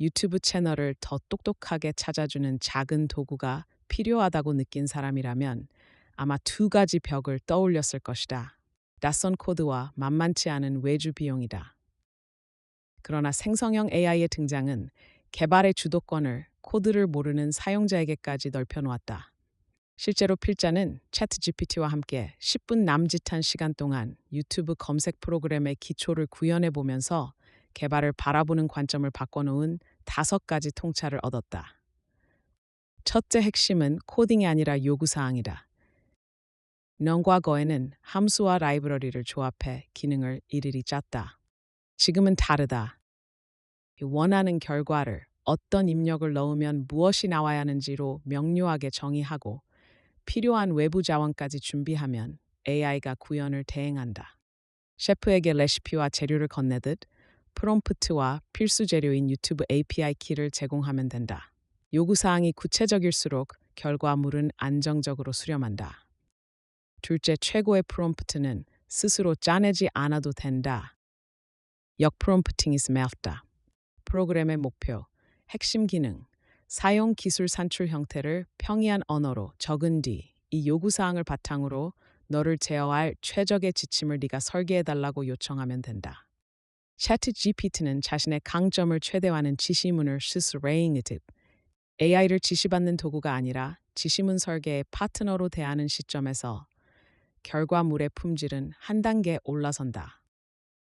유튜브 채널을 더 똑똑하게 찾아주는 작은 도구가 필요하다고 느낀 사람이라면 아마 두 가지 벽을 떠올렸을 것이다. 낯선 코드와 만만치 않은 외주 비용이다. 그러나 생성형 AI의 등장은 개발의 주도권을 코드를 모르는 사용자에게까지 넓혀놓았다. 실제로 필자는 채트 GPT와 함께 10분 남짓한 시간 동안 유튜브 검색 프로그램의 기초를 구현해 보면서 개발을 바라보는 관점을 바꿔놓은 다섯 가지 통찰을 얻었다. 첫째 핵심은 코딩이 아니라 요구사항이다. 넌 과 거에는 함수와 라이브러리를 조합해 기능을 일일이 짰다. 지금은 다르다. 원하는 결과를 어떤 입력을 넣으면 무엇이 나와야 하는지로 명료하게 정의하고 필요한 외부 자원까지 준비하면 AI가 구현을 대행한다. 셰프에게 레시피와 재료를 건네듯 프롬프트와 필수 재료인 유튜브 API 키를 제공하면 된다. 요구사항이 구체적일수록 결과물은 안정적으로 수렴한다. 둘째 최고의 프롬프트는 스스로 짜내지 않아도 된다. 역 프롬프팅이 스멜다. 프로그램의 목표, 핵심 기능, 사용 기술 산출 형태를 평이한 언어로 적은 뒤 이 요구사항을 바탕으로 너를 제어할 최적의 지침을 네가 설계해달라고 요청하면 된다. 차트 GPT는 자신의 강점을 최대화하는 지시문을 스스로 레잉이듯 AI를 지시받는 도구가 아니라 지시문 설계의 파트너로 대하는 시점에서 결과물의 품질은 한 단계 올라선다.